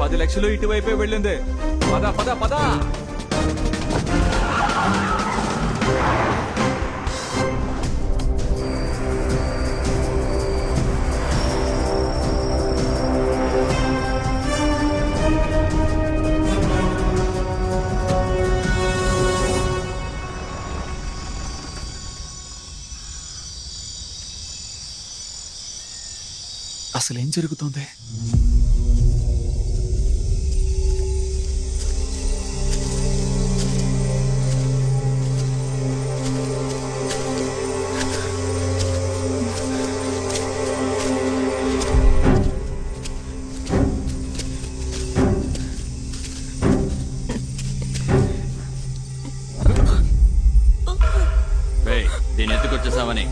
పది లక్షలు ఇటువైపే వెళ్ళింది. పద పద పద. అసలేం జరుగుతోంది? దీని ఎత్తుకొచ్చేసావని.